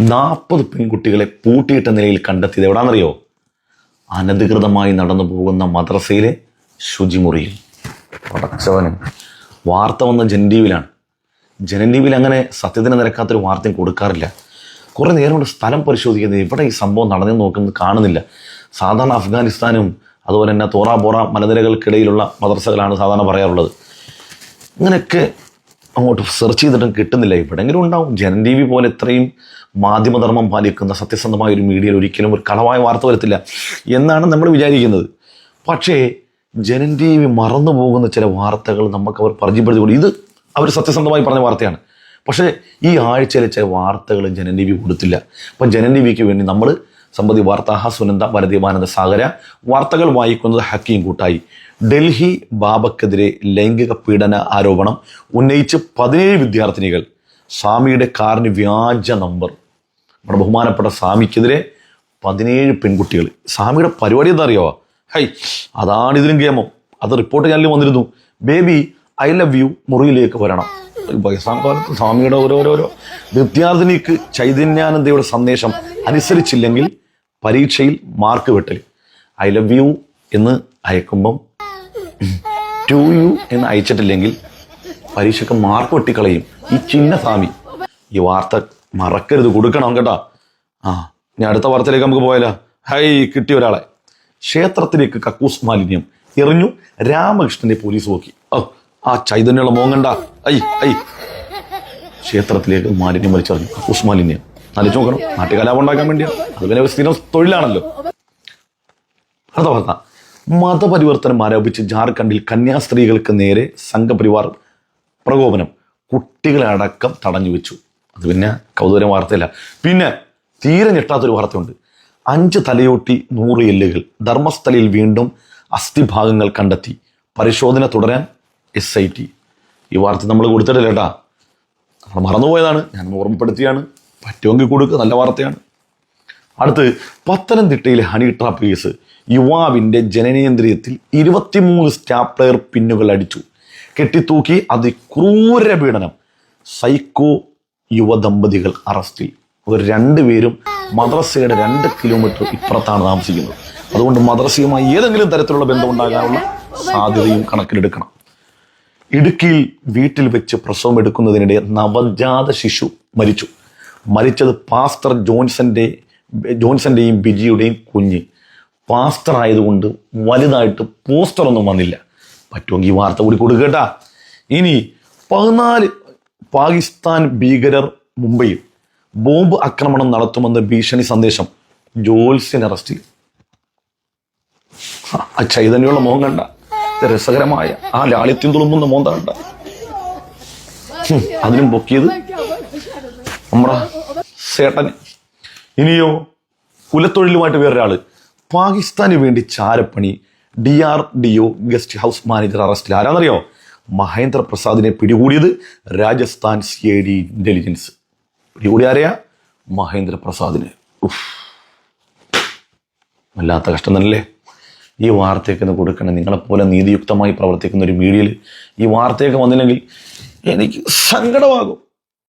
നാൽപ്പത് പെൺകുട്ടികളെ പൂട്ടിയിട്ട നിലയിൽ കണ്ടെത്തിയത് എവിടാണെന്നറിയോ അനധികൃതമായി നടന്നു പോകുന്ന മദ്രസയിലെ ശുചിമുറിയിൽ. പടച്ചവന് വാർത്ത വന്ന ജനീവിലാണ് ജനനീവിൽ അങ്ങനെ സത്യത്തിന് നിരക്കാത്തൊരു വാർത്തയും കൊടുക്കാറില്ല. കുറേ നേരം കൊണ്ട് സ്ഥലം പരിശോധിക്കുന്നത് ഇവിടെ ഈ സംഭവം നടന്നു നോക്കുന്നത് കാണുന്നില്ല. സാധാരണ അഫ്ഗാനിസ്ഥാനും അതുപോലെ തന്നെ തോറ ബോറ മലനിരകൾക്കിടയിലുള്ള മദ്രസകളാണ് സാധാരണ പറയാറുള്ളത്. ഇങ്ങനെയൊക്കെ അങ്ങോട്ട് സെർച്ച് ചെയ്തിട്ടും കിട്ടുന്നില്ല. എവിടെങ്കിലും ഉണ്ടാവും. ജനം ടി വി പോലെ ഇത്രയും മാധ്യമധർമ്മം പാലിക്കുന്ന സത്യസന്ധമായ ഒരു മീഡിയയിൽ ഒരിക്കലും ഒരു കളവായ വാർത്ത വരത്തില്ല എന്നാണ് നമ്മൾ വിചാരിക്കുന്നത്. പക്ഷേ ജനം ടി വി മറന്നു പോകുന്ന ചില വാർത്തകൾ നമുക്ക് അവർ പരിചയപ്പെടുത്തി കൊടുക്കും ഇത് അവർ സത്യസന്ധമായി പറഞ്ഞ വാർത്തയാണ്. പക്ഷേ ഈ ആഴ്ചയിലെ ചില വാർത്തകൾ ജനം ടി വി കൊടുത്തില്ല. അപ്പം ജനം ടി വിക്ക് വേണ്ടി നമ്മൾ സമ്പതി വാർത്താഹ സുനന്ദ വരദീപാനന്ദ സാഗര. വാർത്തകൾ വായിക്കുന്നത് ഹക്കീം കൂട്ടായി. ഡൽഹി ബാബക്കെതിരെ ലൈംഗിക പീഡന ആരോപണം ഉന്നയിച്ച് പതിനേഴ് വിദ്യാർത്ഥിനികൾ. സ്വാമിയുടെ കാറിന് വ്യാജ നമ്പർ. നമ്മുടെ ബഹുമാനപ്പെട്ട സ്വാമിക്കെതിരെ പതിനേഴ് പെൺകുട്ടികൾ. സ്വാമിയുടെ പരിപാടി എന്താ അറിയാവോ? ഹൈ അതാണ് ഇതിലും ഗെയിമോ അത് റിപ്പോർട്ട് ചാനലിൽ വന്നിരുന്നു. ബേബി ഐ ലവ് യു മുറിയിലേക്ക് വരണം. സ്വാമിയുടെ ഓരോരോരോ വിദ്യാർത്ഥിനിക്ക് ചൈതന്യാനന്ദയുടെ സന്ദേശം അനുസരിച്ചില്ലെങ്കിൽ പരീക്ഷയിൽ മാർക്ക് വെട്ടൽ ഐ ലവ് യു എന്ന് അയക്കുമ്പം ടു യു എന്ന് അയച്ചിട്ടില്ലെങ്കിൽ പരീക്ഷയ്ക്ക് മാർക്ക് വെട്ടിക്കളയും. ഈ ചിന്നസ്വാമി ഈ വാർത്ത മറക്കരുത് കൊടുക്കണം കേട്ടോ. ആ ഇനി അടുത്ത വാർത്തയിലേക്ക് നമുക്ക് പോയാലോ? ഹൈ കിട്ടിയ ഒരാളെ. ക്ഷേത്രത്തിലേക്ക് കക്കൂസ് മാലിന്യം എറിഞ്ഞു രാമകൃഷ്ണനെ പോലീസ് നോക്കി. ഓ ആ ചൈതന്യമുള്ള മോങ്ങണ്ട. I I. ക്ഷേത്രത്തിലേക്ക് മാലിന്യം വലിച്ചെറിഞ്ഞു. കക്കൂസ് മാലിന്യം. ആലോചിച്ച് നോക്കണം. നാട്ടിൽ കലാപം ഉണ്ടാക്കാൻ വേണ്ടിയാണ് അത് പിന്നെ സ്ഥിരം തൊഴിലാണല്ലോ. അടുത്ത വാർത്ത. മതപരിവർത്തനം ആരോപിച്ച് ജാർഖണ്ഡിൽ കന്യാസ്ത്രീകൾക്ക് നേരെ സംഘപരിവാർ പ്രകോപനം കുട്ടികളടക്കം തടഞ്ഞു വെച്ചു. അത് പിന്നെ കൗതുകരം വാർത്തയല്ല. പിന്നെ തീരെ ഞെട്ടാത്തൊരു വാർത്തയുണ്ട്. അഞ്ച് തലയോട്ടി നൂറ് എല്ലുകൾ ധർമ്മസ്ഥലയിൽ വീണ്ടും അസ്ഥിഭാഗങ്ങൾ കണ്ടെത്തി. പരിശോധന തുടരാൻ എസ് ഐ ടി ഈ വാർത്ത നമ്മൾ കൊടുത്തിട്ടില്ല കേട്ടാ. നമ്മൾ മറന്നുപോയതാണ്. ഞാൻ ഓർമ്മപ്പെടുത്തിയാണ്. പറ്റുമെങ്കിൽ കൊടുക്കുക നല്ല വാർത്തയാണ്. അടുത്ത് പത്തനംതിട്ടയിലെ ഹണി ട്രാപ്പ് കേസ് യുവാവിന്റെ ജനനേന്ദ്രിയത്തിൽ ഇരുപത്തിമൂന്ന് സ്റ്റാപ്ലെയർ പിന്നുകൾ അടിച്ചു. കെട്ടിത്തൂക്കി അതിക്രൂര പീഡനം. സൈക്കോ യുവദമ്പതികൾ അറസ്റ്റിൽ അവർ രണ്ടുപേരും മദ്രസയുടെ രണ്ട് കിലോമീറ്റർ ഇപ്പുറത്താണ് താമസിക്കുന്നത്. അതുകൊണ്ട് മദ്രസയുമായി ഏതെങ്കിലും തരത്തിലുള്ള ബന്ധം ഉണ്ടാകാനുള്ള സാധ്യതയും കണക്കിലെടുക്കണം. ഇടുക്കിയിൽ വീട്ടിൽ വെച്ച് പ്രസവം എടുക്കുന്നതിനിടെ നവജാത ശിശു മരിച്ചു. മരിച്ചത് പാസ്റ്റർ ജോൺസന്റെ ജോൺസന്റെയും ബിജിയുടെയും കുഞ്ഞ്. പാസ്റ്റർ ആയതുകൊണ്ട് വലുതായിട്ട് പോസ്റ്റർ ഒന്നും വന്നില്ല. പറ്റുമെങ്കിൽ വാർത്ത കൂടി കൊടുക്കട്ടാ ഇനി പതിനാല് പാകിസ്ഥാൻ ഭീകരർ മുംബൈയിൽ ബോംബ് ആക്രമണം നടത്തുമെന്ന ഭീഷണി സന്ദേശം ജോൽസിന് അറസ്റ്റിൽ ആ ചൈതന്യമുള്ള മോഹം കണ്ട. രസകരമായ ആ ലാളിത്യം തുളുമ്പുന്ന മോന്ത കണ്ട. അതിനും പൊക്കിയത് സേട്ടൻ ഇനിയോ കുലത്തൊഴിലുമായിട്ട് വേറൊരാൾ. പാകിസ്ഥാന് വേണ്ടി ചാരപ്പണി. D R D O guest house manager അറസ്റ്റിൽ. ആരാന്നറിയോ? മഹേന്ദ്ര പ്രസാദിനെ പിടികൂടിയത് Rajasthan C I D intelligence പിടികൂടി ആരെയാ? മഹേന്ദ്ര പ്രസാദിന്. വല്ലാത്ത കഷ്ടം തന്നെയല്ലേ? ഈ വാർത്തയൊക്കെ കൊടുക്കണം. നിങ്ങളെപ്പോലെ നീതിയുക്തമായി പ്രവർത്തിക്കുന്ന ഒരു മീഡിയയിൽ ഈ വാർത്തയൊക്കെ വന്നില്ലെങ്കിൽ എനിക്ക് സങ്കടമാകും.